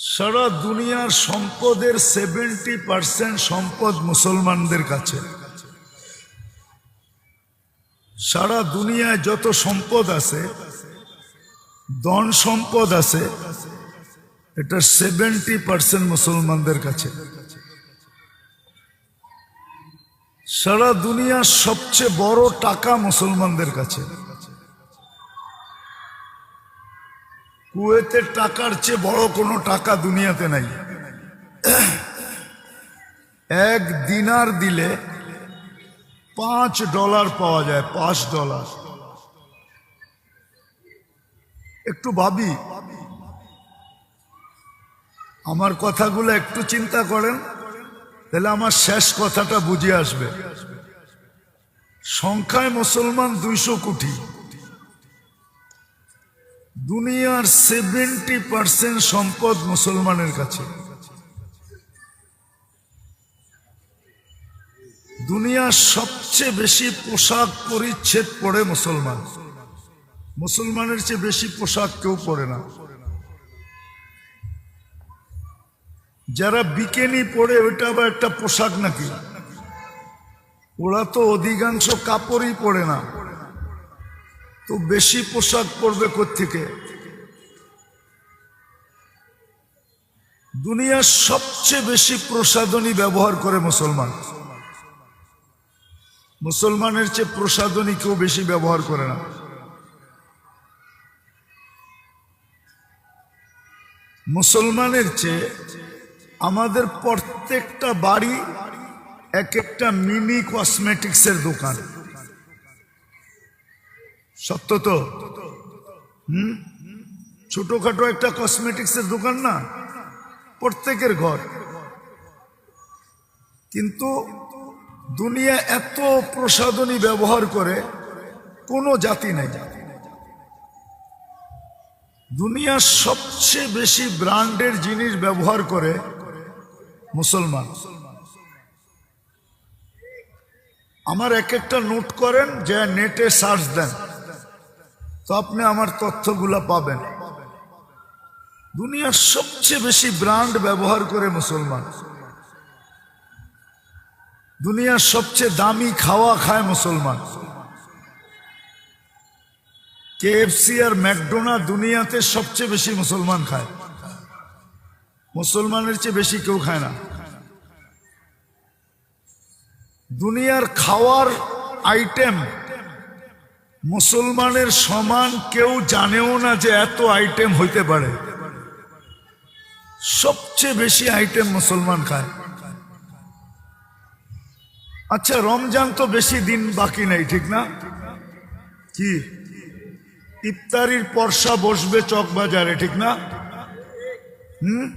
সারা দুনিয়ার সম্পদের seventy percent সম্পদ মুসলমানদের কাছে। সারা দুনিয়ায় যত সম্পদ আছে, ধন সম্পদ আছে, এটা সেভেন্টি পার্সেন্ট মুসলমানদের কাছে। সারা দুনিয়ার সবচেয়ে বড় টাকা মুসলমানদের কাছে। কুয়েতের টাকার চেয়ে বড় কোনো টাকা দুনিয়াতে নাই। এক দিনার দিলে পাঁচ ডলার পাওয়া যায়, পাঁচ ডলার। একটু ভাবি, আমার কথাগুলো একটু চিন্তা করেন, তাহলে আমার শেষ কথাটা বুঝে আসবে। সংখ্যায় মুসলমান দুইশো কোটি। দুনিয়ার সেভেন্টি পার্সেন্ট সম্পদ মুসলমানের কাছে। দুনিয়ার সবচেয়ে বেশি পোশাক পরিচ্ছেদ পরে মুসলমান। মুসলমানের চেয়ে বেশি পোশাক কেউ পরে না। যারা বিকেনি পরে, ওইটা আবার একটা পোশাক নাকি? ওরা তো অধিকাংশ কাপড়ই পরে না। তো বেশি পোশাক পরবে থেকে দুনিয়ার সবচেয়ে বেশি প্রসাধনী ব্যবহার করে মুসলমান। মুসলমানের চেয়ে প্রসাধনী কেউ বেশি ব্যবহার করে না। মুসলমানের চেয়ে আমাদের প্রত্যেকটা বাড়ি এক একটা মিনি কসমেটিক্সের দোকান। সত্য তো? হুম? ছোটখাটো একটা কসমেটিক্সের দোকান না? প্রত্যেকের ঘর। কিন্তু দুনিয়া এত প্রসাধনী ব্যবহার করে, কোনো জাতি নাই। দুনিয়ার সবচেয়ে বেশি ব্র্যান্ডের জিনিস ব্যবহার করে মুসলমান। আমার এক একটা নোট করেন, যে নেটে সার্চ দেন। তো আপনি আমার তথ্যগুলো পাবেন। দুনিয়ার সবচেয়ে বেশি ব্র্যান্ড ব্যবহার করে মুসলমান। দুনিয়ার সবচেয়ে দামি খাওয়া খায় মুসলমান। কেএফসি আর ম্যাকডোনা দুনিয়াতে সবচেয়ে বেশি মুসলমান খায়। মুসলমানের চেয়ে বেশি কেউ খায় না। দুনিয়ার খাওয়ার আইটেম মুসলমানের সমান কেউ জানেও না যে এত আইটেম হইতে পারে। সবচেয়ে বেশি আইটেম মুসলমান খায়। আচ্ছা রমজান তো বেশি দিন বাকি নাই, ঠিক না? কি? ইফতারির পর্সা বসবে চকবাজারে ঠিক না? হুম?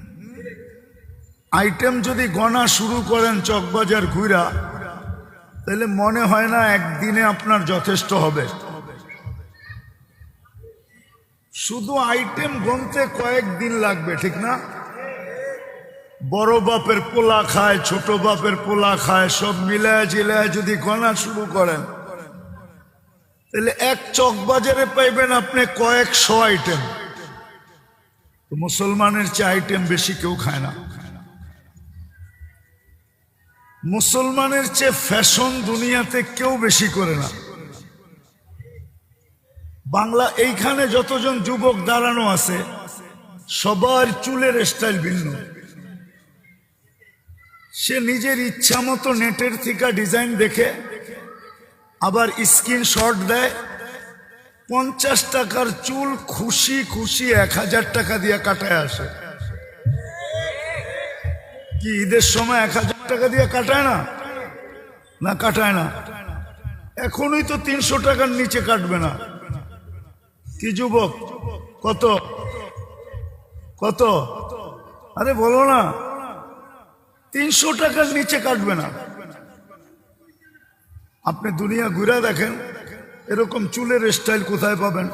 আইটেম যদি গণা শুরু করেন চকবাজার ঘুরা, তাহলে মনে হয় না একদিনে আপনার যথেষ্ট হবে। শুধু আইটেম গনতে কয়েকদিন লাগবে, ঠিক না? বড় বাপের পোলা খায়, ছোট বাপের পোলা খায়, সব মিলায় জিলায় যদি গণা শুরু করেন, তাহলে এক চক বাজারে পাইবেন আপনি কয়েকশো আইটেম মুসলমানের চেয়ে আইটেম বেশি কেউ খায় না। মুসলমানের চেয়ে ফ্যাশন দুনিয়াতে কেউ বেশি করে না। বাংলা, এইখানে যতজন যুবক দাঁড়ানো আছে, সবার চুলের স্টাইল ভিন্ন। সে নিজের ইচ্ছা মতো নেটের থেকে ডিজাইন দেখে, আবার স্ক্রিনশট দেয়, পঞ্চাশ টাকার চুল খুশি খুশি এক হাজার টাকা দিয়ে কাটায় আসে। কি ঈদের সময় এক হাজার টাকা দিয়ে কাটায় না? না, কাটায় না। এখনই তো তিনশো টাকার নিচে কাটবে না। কি যুবক? কত? কত? আরে বলো না। তিনশো টাকার নিচে কাটবে না। আপনি দুনিয়া ঘুরে দেখেন, এরকম চুলের স্টাইল কোথায় পাবেন?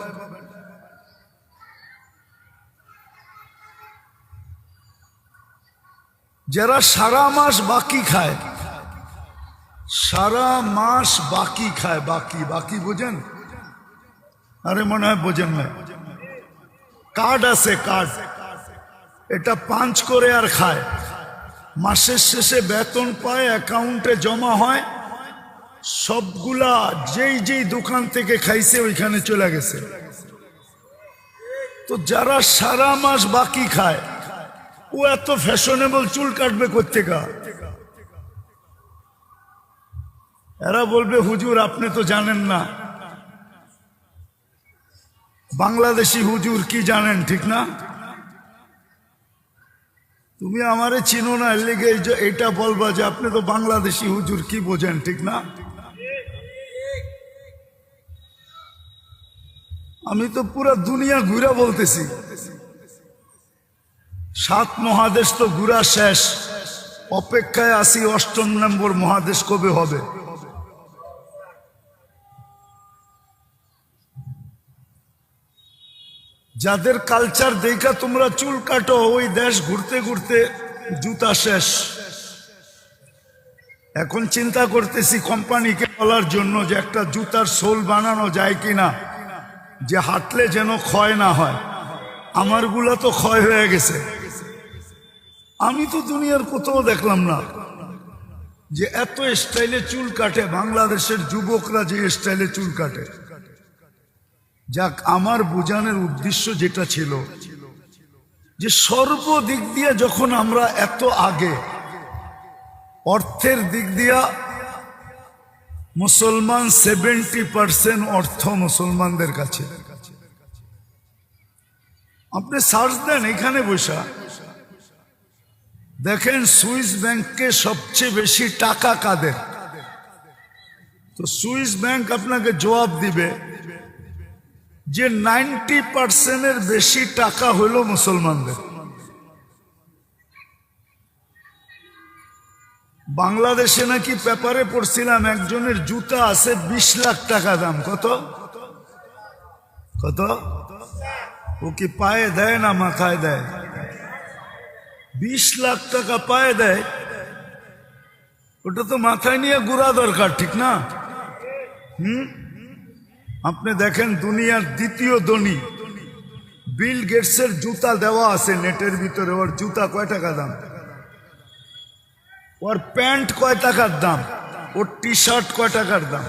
যারা সারা মাস বাকি খায়, সারা মাস বাকি খায়, বাকি বাকি বোঝেন? আরে মনে হয় বোঝেন না। কার্ড আছে, কার্ড। এটা পাঞ্চ করে আর খায়। মাসের শেষে বেতন পায়, অ্যাকাউন্টে জমা হয়। সবগুলা যেই যেই দোকান থেকে খাইছে, ওইখানে চলে গেছে। তো যারা সারা মাস বাকি খায়, ও এত ফ্যাশনেবল চুল কাটবে কোথেকা এরা বলবে, হুজুর, আপনি তো জানেন না। বাংলাদেশি হুজুর কি জানেন, ঠিক না? তুমি আমারে চিনো না লেগে এইটা বলবা যে আপনি তো বাংলাদেশি হুজুর, কি বোঝেন, ঠিক না? আমি তো পুরো দুনিয়া ঘুরে বলতেছি। সাত মহাদেশ তো ঘুরা শেষ, অপেক্ষায় আসি অষ্টম নম্বর মহাদেশ কবে হবে? যাদের কালচার দেখা তোমরা চুল কাটো, ওই দেশ ঘুরতে ঘুরতে জুতা শেষ। এখন চিন্তা করতেছি কোম্পানিকে বলার জন্য যে একটা জুতার সোল বানানো যায় কিনা, যে হাঁটলে যেন ক্ষয় না হয়। আমারগুলা তো ক্ষয় হয়ে গেছে। আমি তো দুনিয়ার কোথাও দেখলাম না যে এত স্টাইলে চুল কাটে, বাংলাদেশের যুবকরা যে স্টাইলে চুল কাটে। যাক, আমার বোঝানোর উদ্দেশ্য যেটা ছিল, যে সর্বদিক দিয়ে যখন আমরা এত আগে, অর্থের দিক দিয়া মুসলমান সেভেন্টি পার্সেন্ট অর্থ মুসলমানদের কাছে। আপনি সার্চ দেন এখানে বসা। দেখেন সুইস ব্যাংকে সবচেয়ে বেশি টাকা কাদের? তো সুইস ব্যাংক আপনাকে জবাব দিবে যে নাইনটি পার্সেন্টের বেশি টাকা হলো মুসলমানদের। বাংলাদেশে নাকি পেপারে পড়ছিলাম, একজনের জুতা আছে বিশ লাখ টাকা দাম। কত? কত? ও কি পায়ে দেয় না মাথায় দেয়? বিশ লাখ টাকা পায়ে দেয়? ওটা তো মাথায় নিয়ে গুড়া দরকার, ঠিক না? হুম? আপনি দেখেন দুনিয়ার দ্বিতীয় ধনী। বিল গেটসের জুতা দেওয়া আছে নেটের ভিতরে, ওর জুতা কয় টাকা দাম? ওর প্যান্ট কয় টাকার দাম? ওর টি শার্ট কয় টাকার দাম?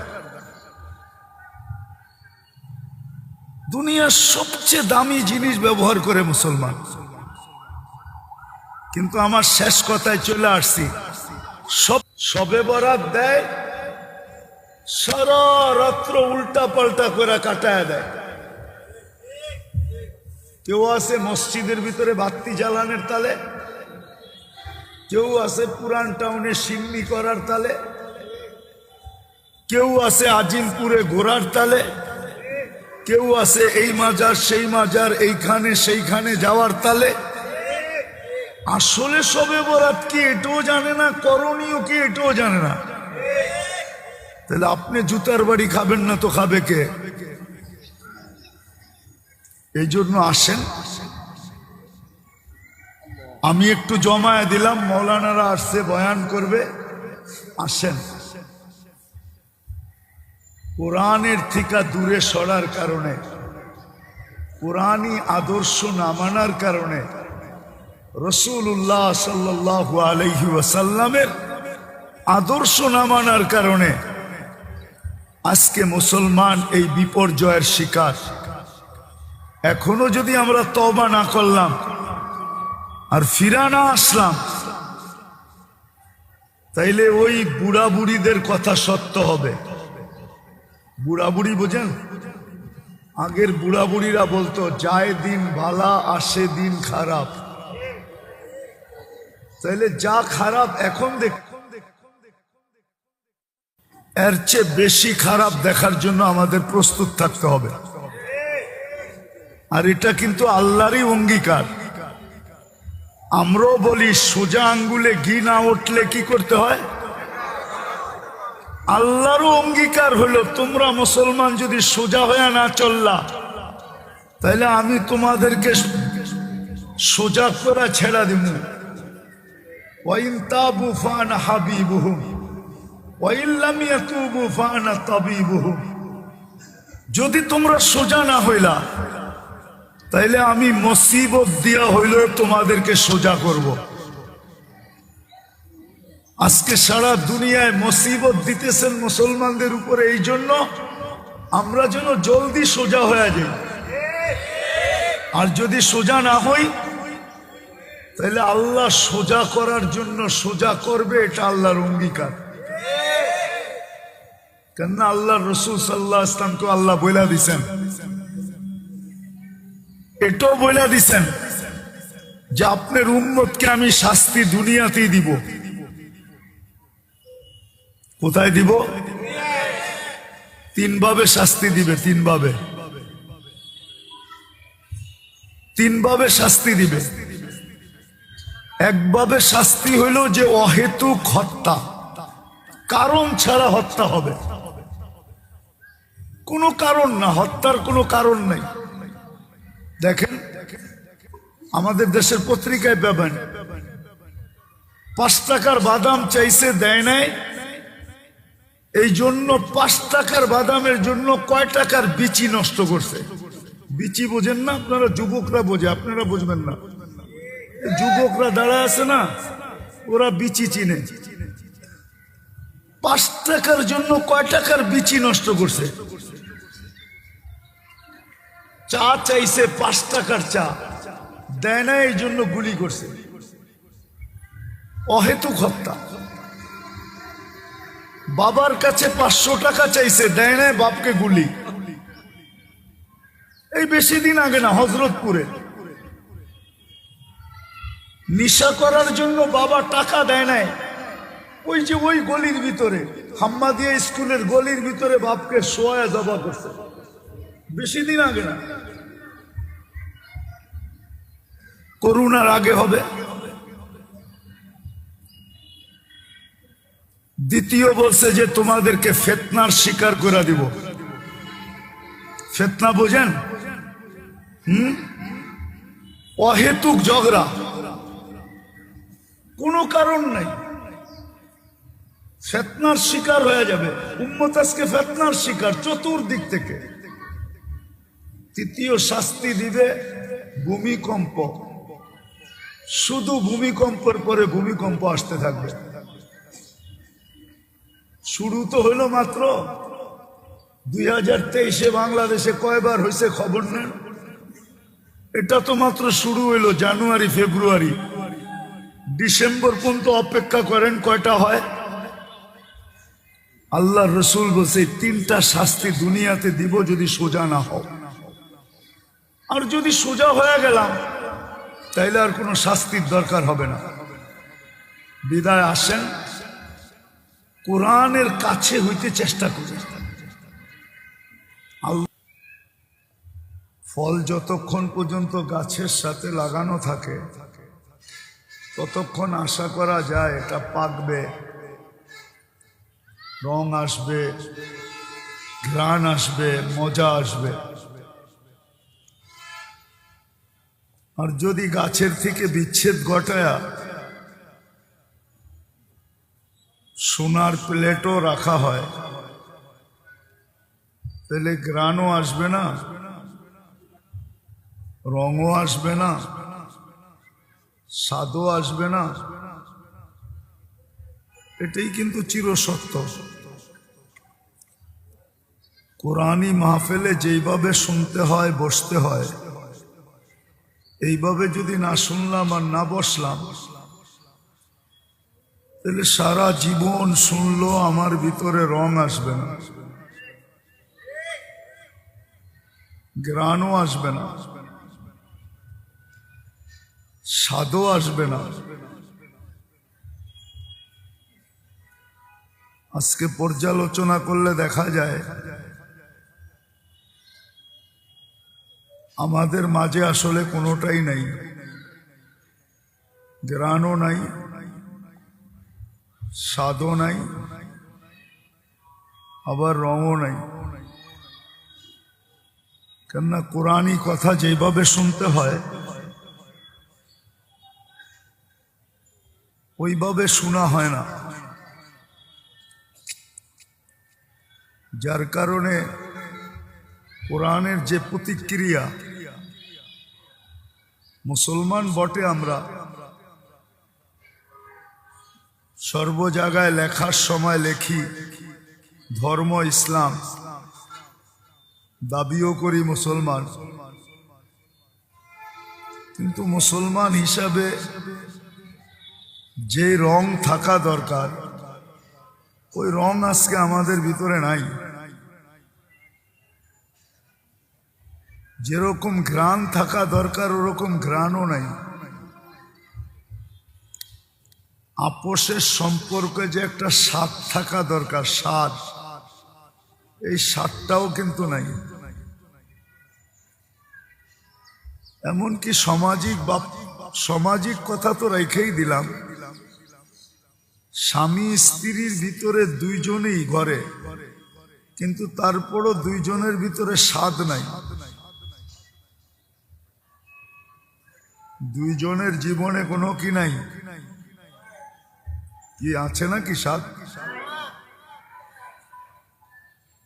দুনিয়ার সবচেয়ে দামি জিনিস ব্যবহার করে মুসলমান। কিন্তু আমার শেষ কথায় চলে আসছি। সব সবে বরাত দেয় সারা রাত্র উল্টা পাল্টা করে কাটায় দেয়। কেউ আছে মসজিদের ভিতরে বাতি জ্বালানের তালে, কেউ আছে পুরান টাউনে সিন্নি করার তালে, কেউ আছে আজিমপুরে ঘোরার তালে, কেউ আছে এই মাজার, সেই মাজার, এইখানে, সেইখানে যাওয়ার তালে। আসলে সবে বরাত কি এটাও জানে না, করণীয় কি এটাও জানে না। তাহলে আপনি জুতার বাড়ি খাবেন না তো খাবে কে? এই জন্য আসেন। আমি একটু জমায় দিলাম, মৌলানারা আসছে, বয়ান করবে। আসেন। কোরআনের থেকে দূরে সরার কারণে, কোরআনই আদর্শ না মানার কারণে রসুল্লাহ সাল্লাহ আলহি ওয়াসাল্লামের আদর্শ না মানার কারণে আজকে মুসলমান এই বিপর্যয়ের শিকার। এখনও যদি আমরা তবা না করলাম আর ফিরা না আসলাম, তাইলে ওই বুড়া বুড়িদের কথা সত্য হবে। বুড়া বুড়ি বোঝেন? আগের বুড়া বুড়িরা বলতো, যায় দিন ভালা, আসে দিন খারাপ। তাইলে যা খারাপ এখন দেখ এর চেয়ে বেশি খারাপ দেখার জন্য আমাদের প্রস্তুত থাকতে হবে। আর এটা কিন্তু আল্লাহরই অঙ্গীকার। আমরাও বলি, সোজা আঙ্গুলে ঘি না উঠলে কি করতে হয়? আল্লাহরও অঙ্গীকার হলো, তোমরা মুসলমান যদি সোজা হয়ে না চললা তাহলে আমি তোমাদেরকে সোজা করা ছেড়া দিব ওয়াইন তাবু ফানা হাবিবুহুম। যদি তোমরা সোজা না হইলা, তাইলে আমি মসিবত দিয়া হইল তোমাদেরকে সোজা করব। আজকে সারা দুনিয়ায় মসিবত দিতেছেন মুসলমানদের উপরে, এই জন্য আমরা যেন জলদি সোজা হয়ে যাই। আর যদি সোজা না হই তাহলে আল্লাহ সোজা করার জন্য সোজা করবে, এটা আল্লাহর অঙ্গীকার। কেননা আল্লাহ রসুল সাল্লাহ ইসলামকে আল্লাহ বইলা দিছেন। এটাও বইলা দিছেন যে আপনার উম্মতকে আমি শাস্তি দুনিয়াতেই দিব। কোথায় দিব? তিনভাবে শাস্তি দিবে তিনভাবে তিনভাবে শাস্তি দিবে। একভাবে শাস্তি হইল যে অহেতুক হত্যা। কারণ ছাড়া হত্যা হবে। কোনো কারণ না, হত্যার কোনো কারণ নাই। দেখেন, আমাদের দেশের পত্রিকায় পাবেন, পাঁচ টাকার বাদাম চাইছে, দেয় নাই। এই জন্য পাঁচ টাকার বাদামের জন্য কয় টাকার বিচি নষ্ট করছে? বিচি বোঝেন না আপনারা, যুবকরা বোঝে, আপনারা বুঝবেন না। যুবকরা দাঁড়ায় আছে না, ওরা বিচি চিনে। পাঁচ টাকার জন্য কয় টাকার বিচি নষ্ট করছে? চা চাইছে পাঁচ টাকার চা। দেয় না, এই জন্য গুলি করছে। অহেতুক হত্যা। বাবার কাছে পাঁচশো টাকা চাইছে, দেয় না, বাপকে গুলি। এই বেশি দিন আগে না, হজরতপুরে। নিশা করার জন্য বাবা টাকা দেয় নাই। ওই যে ওই গলির ভিতরে, হাম্মাদিয়া স্কুলের গলির ভিতরে বাপকে সোয়া জবা করছে। বেশি দিন আগে না। করুণার আগে হবে। দ্বিতীয় বলছে যে তোমাদেরকে ফেতনার শিকার করে দিব। ফেতনা বোঝেন? হুম? অহেতুক ঝগড়া। কোনো কারণ নাই। ফেতনার শিকার হয়ে যাবে। উম্মত আজকে ফেতনার শিকার চতুর্দিক থেকে। তৃতীয় শাস্তি দিবে ভূমিকম্প শুধু ভূমিকম্পের পরে ভূমিকম্প আসতে থাকবে। শুরু তো হইল মাত্র। দুই হাজার তেইশে বাংলাদেশে কয়বার হয়েছে খবর নেন? এটা তো মাত্র শুরু হইল জানুয়ারি, ফেব্রুয়ারি। ডিসেম্বর পর্যন্ত অপেক্ষা করেন কয়টা হয়? আল্লাহ রসুল বলছে, তিনটা শাস্তি দুনিয়াতে দিব যদি সোজা না হও। আর যদি সোজা হয়ে গেলাম তাইলে আর কোনো শাস্তির দরকার হবে না। বিদায় আসেন। কোরআনের কাছে হইতে চেষ্টা করি ফল যতক্ষণ পর্যন্ত গাছের সাথে লাগানো থাকে, ততক্ষণ আশা করা যায় এটা পাকবে, রং আসবে, ঘ্রাণ আসবে, মজা আসবে। আর যদি গাছের থেকে বিচ্ছেদ ঘটায়া সোনার প্লেটও রাখা হয়, তাহলে গ্রানও আসবে না, রঙও আসবে না, স্বাদও আসবে না। এটাই কিন্তু চিরসত্য। কোরআনী মাহফেলে যেইভাবে শুনতে হয়, বসতে হয় এইভাবে যদি না শুনলাম আর না বসলাম, তাহলে সারা জীবন শুনলো আমার ভিতরে রং আসবে না গ্রানও আসবে না, স্বাদও আসবে না। আজকে পর্যালোচনা করলে দেখা যায় আমাদের মাঝে আসলে কোনোটাই নাই। গ্রানও নাই, স্বাদও নাই, আবার রঙও নাই। কেননা কোরআনই কথা যেভাবে শুনতে হয়, ওইভাবে শোনা হয় না। যার কারণে কোরআনের যে প্রতিক্রিয়া মুসলমান বটে আমরা। সর্ব জায়গায় লেখার সময় লেখি, ধর্ম ইসলাম। দাবিও করি মুসলমান। কিন্তু মুসলমান হিসাবে যে রং থাকা দরকার, ওই রং আজকে আমাদের ভিতরে নাই। যেরকম ঘ্রাণ থাকা দরকার, ওরকম ঘ্রাণও নাই। আপোষের সম্পর্কে যে একটা স্বাদ থাকা দরকার, স্বাদ, এই স্বাদটাও কিন্তু নাই। এমনকি সামাজিক বা সামাজিক কথা তো রেখেই দিলাম। স্বামী স্ত্রীর ভিতরে দুইজনেই ঘরে, কিন্তু তারপরও দুইজনের ভিতরে স্বাদ নাই। দুইজনের জীবনে কোনো কি নাই? কি আছে না কি স্বাদ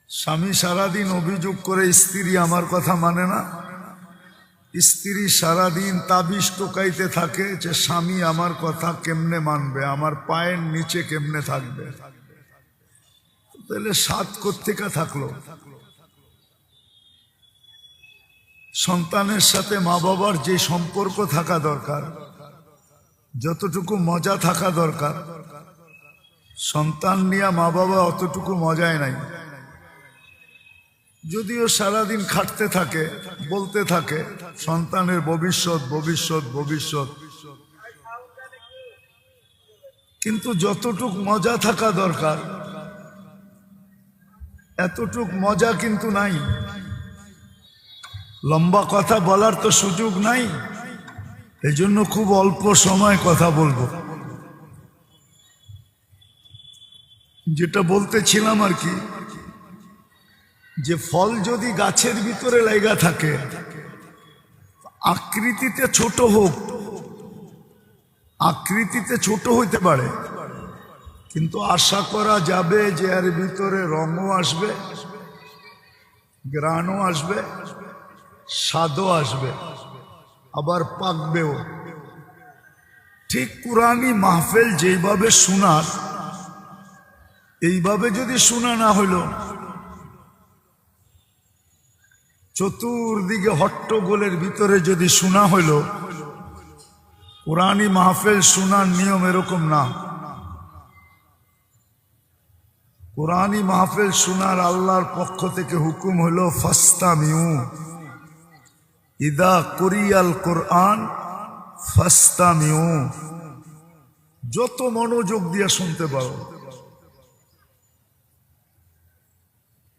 স্বামী সারাদিন অভিযোগ করে স্ত্রী আমার কথা মানে না। স্ত্রী সারাদিন তাবিজ টোকাইতে থাকে যে স্বামী আমার কথা কেমনে মানবে, আমার পায়ের নিচে কেমনে থাকবে? তাহলে সাত কোথেকে থাকল? সন্তানের সাথে মা বাবার যে সম্পর্ক থাকা দরকার, যতটুকু মজা থাকা দরকার, সন্তান নিয়ে মা বাবা অতটুকু মজায় নাই। যদিও সারাদিন খাটতে থাকে, বলতে থাকে, সন্তানের ভবিষ্যৎ ভবিষ্যৎ ভবিষ্যৎ। কিন্তু যতটুক মজা থাকা দরকার, এতটুক মজা কিন্তু নাই। লম্বা কথা বলার তো সুযোগ নাই। এই জন্য খুব অল্প সময় কথা বলব। যেটা বলতেছিলাম আর কি, যে ফল যদি গাছের ভিতরে লেগা থাকে, আকৃতিতে ছোট হোক, আকৃতিতে ছোট হইতে পারে, কিন্তু আশা করা যাবে যে এর ভিতরে রঙও আসবে, গ্রানও আসবে স্বাদও আসবে, আবার পাকবেও। ঠিক কোরআনি মাহফেল যেইভাবে শোনার, এইভাবে যদি শোনা না হইল চতুর্দিকে হট্টগোলের ভিতরে যদি শোনা হইল কোরআনী মাহফেল শোনার নিয়ম এরকম না। কোরআনী মাহফেল শোনার আল্লাহর পক্ষ থেকে হুকুম হইল ফাস্তা মিউ ইদা কুরিয়াল কোরআন ফাস্তা মিউ যত মনোযোগ দিয়ে শুনতে পারো।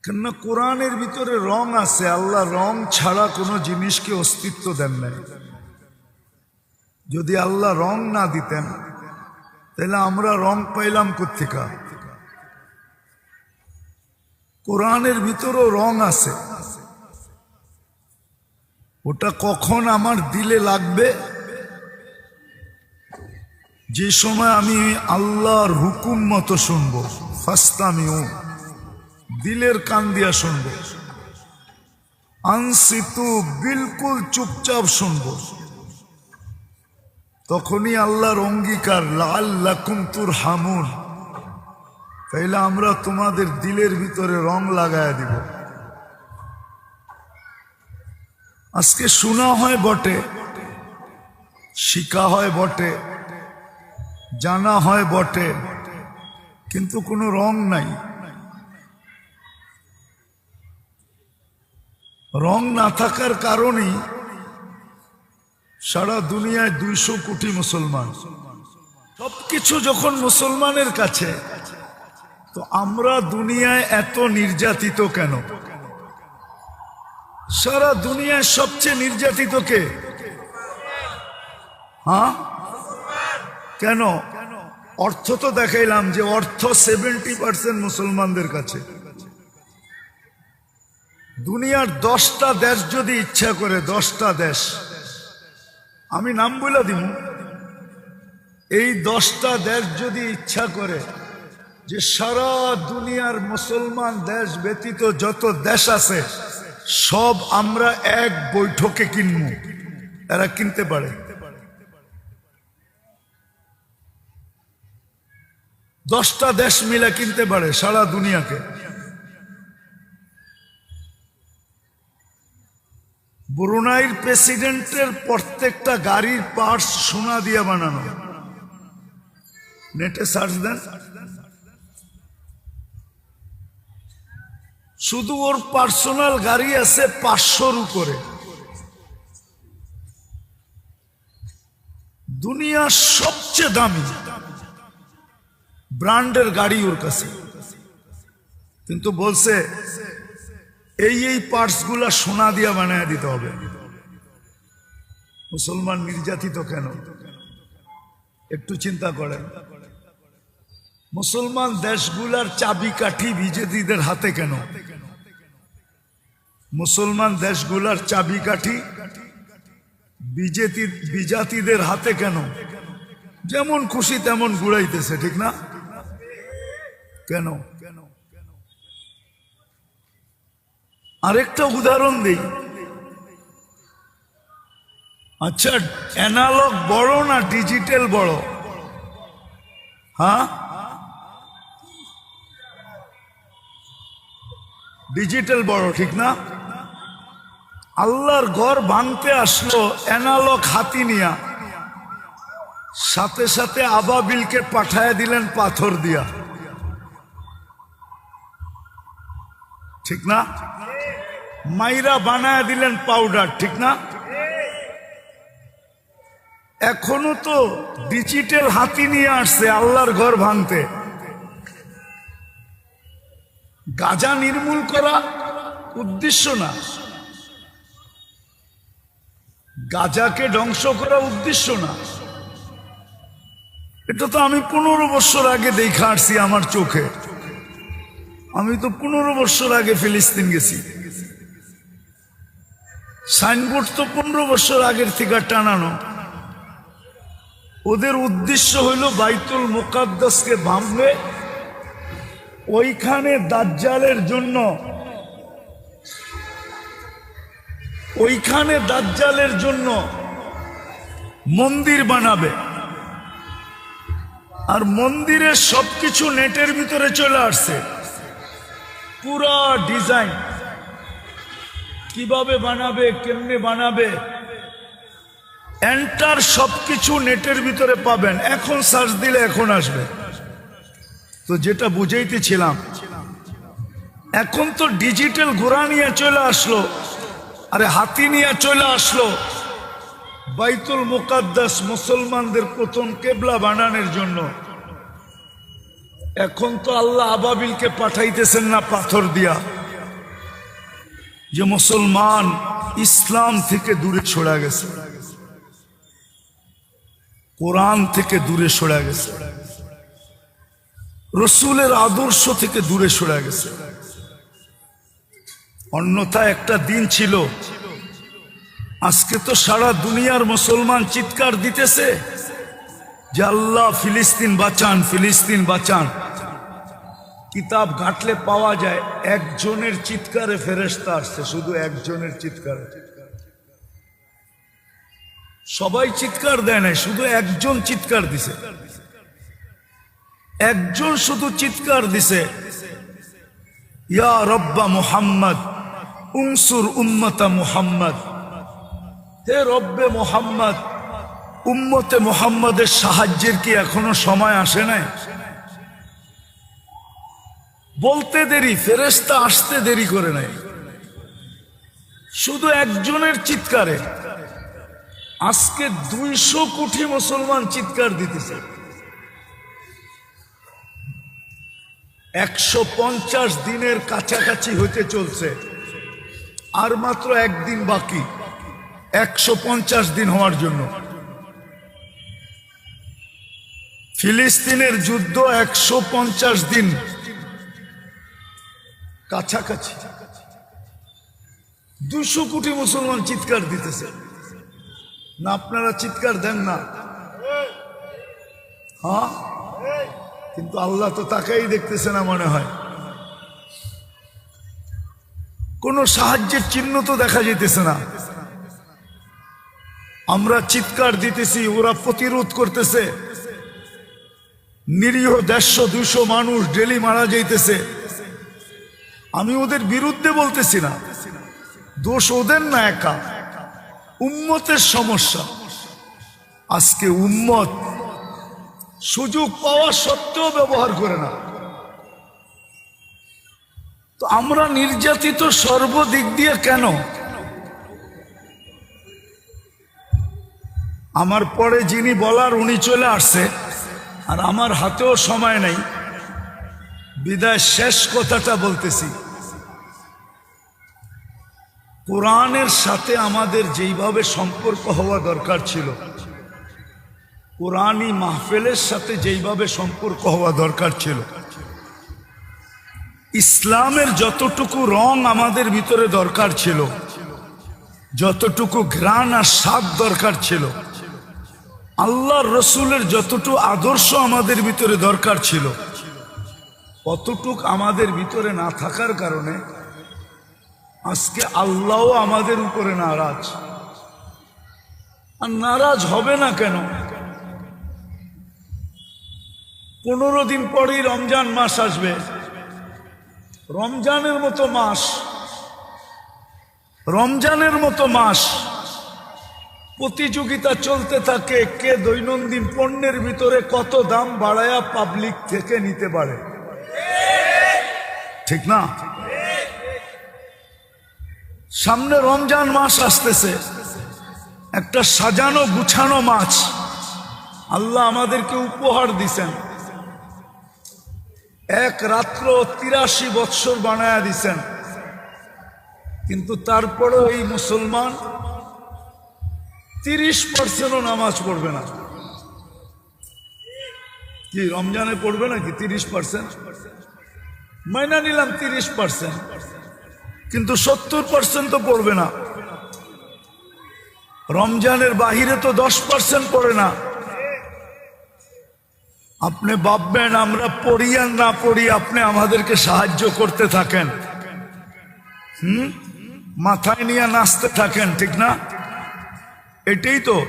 কেননা কোরআনের ভিতরে রং আছে, আল্লাহ রং ছাড়া কোনো জিনিসকে অস্তিত্ব দেন নাই। যদি আল্লাহ রং না দিতেন, তাহলে আমরা রং পাইলাম কোথেকা কোরআনের ভিতরেও রং আছে। ওটা কখন আমার দিলে লাগবে? যে সময় আমি আল্লাহর হুকুম মতো শুনব ফাস্তামিও দিলের কান দিয়া শুনব। আনসিতু বিলকুল চুপচাপ শুনব। তখনই আল্লাহর অঙ্গীকার লাল লাকুম তুর হামুন তাইলে আমরা তোমাদের দিলের ভিতরে রং লাগায় দিব। আজকে শোনা হয় বটে, শিখা হয় বটে, জানা হয় বটে, কিন্তু কোনো রং নাই। রং না থাকার কারণেই সারা দুনিয়ায় দুইশো কোটি মুসলমান। সবকিছু যখন মুসলমানের কাছে, তো আমরা দুনিয়ায় এত নির্যাতিত কেন? সারা দুনিয়ায় সবচেয়ে নির্যাতিত কে? হ্যাঁ? কেন? অর্থ তো দেখাইলাম যে অর্থ সেভেন্টি পার্সেন্ট মুসলমানদের কাছে। দুনিয়ার দশটা দেশ যদি ইচ্ছা করে, দশটা দেশ। আমি নাম বলে দিব এই দশটা দেশ যদি ইচ্ছা করে যে সারা দুনিয়ার মুসলমান দেশ ব্যতীত যত দেশ আছে সব আমরা এক বৈঠকে কিনব। এরা কিনতে পারে। দশটা দেশ মিলে কিনতে পারে সারা দুনিয়াকে। ব্রুনাইর প্রেসিডেন্টের প্রত্যেকটা গাড়ির পার্টস সোনা দিয়ে বানানো। নেটে সার্চ দেন। শুধু ওর পার্সোনাল গাড়ি আছে পাঁচশোর উপরে। দুনিয়ার সবচেয়ে দামি। ব্র্যান্ডের গাড়ি ওর কাছে। কিন্তু বলছে, এই এই পার্টসগুলা সোনা দিয়া বানায় দিতে হবে। মুসলমান নির্যাতিত কেন? একটু চিন্তা করেন। মুসলমান দেশগুলার চাবিকাঠি বিজেপিদের হাতে কেন? মুসলমান দেশগুলার চাবিকাঠি বিজেপি বিজাতিদের হাতে কেন? যেমন খুশি তেমন গুড়াইতেছে ঠিক না? কেন? আরেকটা উদাহরণ দিই। আচ্ছা অ্যানালগ বড় না ডিজিটাল বড়? হ্যাঁ? ডিজিটাল বড়, ঠিক না? আল্লাহর ঘর ভাঙতে আসলো অ্যানালগ হাতি নিয়া। সাথে সাথে আবাবিলকে পাঠায় দিলেন পাথর দিয়া। ঠিক না? মাইরা বানায় দিলেন পাউডার ঠিক না? এখনও তো ডিজিটাল হাতি নিয়ে আসছে আল্লাহর ঘর ভাঙতে। গাজা নির্মূল করা উদ্দেশ্য না। গাজাকে ধ্বংস করা উদ্দেশ্য না। এটা তো আমি পনেরো বছর আগে দেখা আসছি আমার চোখে। আমি তো পনেরো বছর আগে ফিলিস্তিন গেছি। সাইনবোর্ড তো পনেরো বছর আগের থেকে টানানো। ওদের উদ্দেশ্য হইল বাইতুল মোকাদ্দাসকে ভাঙবে। ওইখানে দাজ্জালের জন্য ওইখানে দাজ্জালের জন্য মন্দির বানাবে। আর মন্দিরের সবকিছু নেটের ভিতরে চলে আসছে। পুরা ডিজাইন। কীভাবে বানাবে, কেমনে বানাবে? এন্টার সবকিছু নেটের ভিতরে পাবেন। এখন সার্চ দিলে এখন আসবে। তো যেটা বুঝাইতেছিলাম, এখন তো ডিজিটাল ঘোরা নিয়ে চলে আসলো। আরে হাতি নিয়ে চলে আসলো। বাইতুল মুকাদ্দাস মুসলমানদের প্রথম কেবলা বানানোর জন্য। এখন তো আল্লাহ আবাবিলকে পাঠাইতেছেন না পাথর দিয়া। যে মুসলমান ইসলাম থেকে দূরে ছড়া গেছে। কোরআন থেকে দূরে সরে গেছে। রসুলের আদর্শ থেকে দূরে সরে গেছে। অন্যথা একটা দিন ছিল। আজকে তো সারা দুনিয়ার মুসলমান চিৎকার দিতেছে। যে আল্লাহ ফিলিস্তিন বাঁচান ফিলিস্তিন বাঁচান। কিতাব ঘাটলে পাওয়া যায়, একজনের চিৎকারে ফেরেস্তা আসছে, শুধু একজনের চিৎকারে। সবাই চিৎকার দেয় নাই, শুধু একজন চিৎকার দিছে। একজন শুধু চিৎকার দিছে। ইয়া রব্বা মুহাম্মদ উনসুর উম্মতা মুহাম্মদ। হে রব্বে মোহাম্মদ, উম্মতে মোহাম্মদের সাহায্যের কি এখনও সময় আসে নাই? বলতে দেরি ফেরেস্তা আসতে দেরি করে নাই। শুধু একজনের চিৎকারে। আজকে দুইশো কোটি মুসলমান চিৎকার দিতেছে। একশো পঞ্চাশ দিনের কাছাকাছি হতে চলছে। আর মাত্র একদিন বাকি, একশো পঞ্চাশ দিন হওয়ার জন্য। ফিলিস্তিনের যুদ্ধ একশো পঞ্চাশ দিন। কাছাকাছি। দুশো কোটি মুসলমান চিৎকার দিতেছে। না, আপনারা চিৎকার দেন না। হ্যাঁ? কিন্তু আল্লাহ তো তাকেই দেখতেছে না মনে হয়। কোনো সাহায্যের চিহ্ন তো দেখা যেতেছে না। আমরা চিৎকার দিতেছি, ওরা প্রতিরোধ করতেছে। নিরীহ দেড়শো দুশো মানুষ ডেলি মারা যাইতেছে। আমি ওদের বিরুদ্ধে বলতেছি না। দোষ ওদের না একা। উম্মতের সমস্যা। আজকে উম্মত সুযোগ পাওয়া সত্ত্বেও ব্যবহার করে না। তো আমরা নির্যাতিত সর্বদিক দিয়ে কেন? আমার পরে যিনি বলার, উনি চলে আসছে। আর আমার হাতেও সময় নেই। বিদায় শেষ কথাটা বলতেছি। কোরআনের সাথে আমাদের যেইভাবে সম্পর্ক হওয়া দরকার ছিল, কোরআনই মাহফেলের সাথে যেইভাবে সম্পর্ক হওয়া দরকার ছিল ইসলামের যতটুকু রং আমাদের ভিতরে দরকার ছিল, যতটুকু ঘ্রাণ আর স্বাদ দরকার ছিল, আল্লাহর রসুলের যতটুকু আদর্শ আমাদের ভিতরে দরকার ছিল, অতটুক আমাদের ভিতরে না থাকার কারণে আজকে আল্লাহও আমাদের উপরে নারাজ। আর নারাজ হবে না কেন? পনেরো দিন পরেই রমজান মাস আসবে। রমজানের মতো মাস, রমজানের মতো মাস, প্রতিযোগিতা চলতে থাকে, কে দৈনন্দিন পণ্যের ভিতরে কত দাম বাড়ায়া পাবলিক থেকে নিতে পারে? ঠিক না? সামনে রমজান মাস আসতেছে, একটা সাজানো গুছানো মাছ, আল্লাহ আমাদেরকে উপহার দিছেন। এক রাত্র তিরাশি বৎসর বানায়া দিছেন। কিন্তু তারপরেও এই মুসলমান তিরিশ পার্সেন্টও নামাজ পড়বে না। কি, রমজানে পড়বে নাকি তিরিশ পার্সেন্ট? মাইনা নিলাম তিরিশ পার্সেন্ট। কিন্তু সত্তর পার্সেন্ট তো পড়বে না। রমজানের বাহিরে তো দশ পার্সেন্ট পড়ে না। আপনি ভাববেন, আমরা পড়ি আর না পড়ি আপনি আমাদেরকে সাহায্য করতে থাকেন। হুম? মাথায় নিয়ে নাচতে থাকেন, ঠিক না? এটাই তো।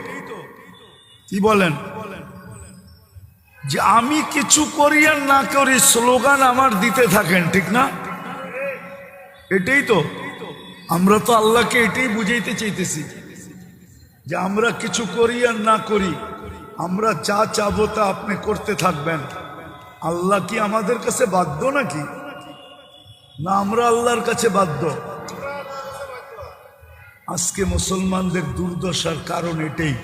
কি বলেন? যে আমি কিছু করি আর না করি স্লোগান আমার দিতে থাকেন, ঠিক না? এটাই তো। আমরা তো আল্লাহকে এটাই বুঝাইতে চাইতেছি যে আমরা কিছু করি আর না করি। আমরা যা চাবো তা আপনি করতে থাকবেন। আল্লাহ কি আমাদের কাছে বাধ্য নাকি? না, আমরা আল্লাহর কাছে বাধ্য। আজকে মুসলমানদের দুর্দশার কারণ এটাই।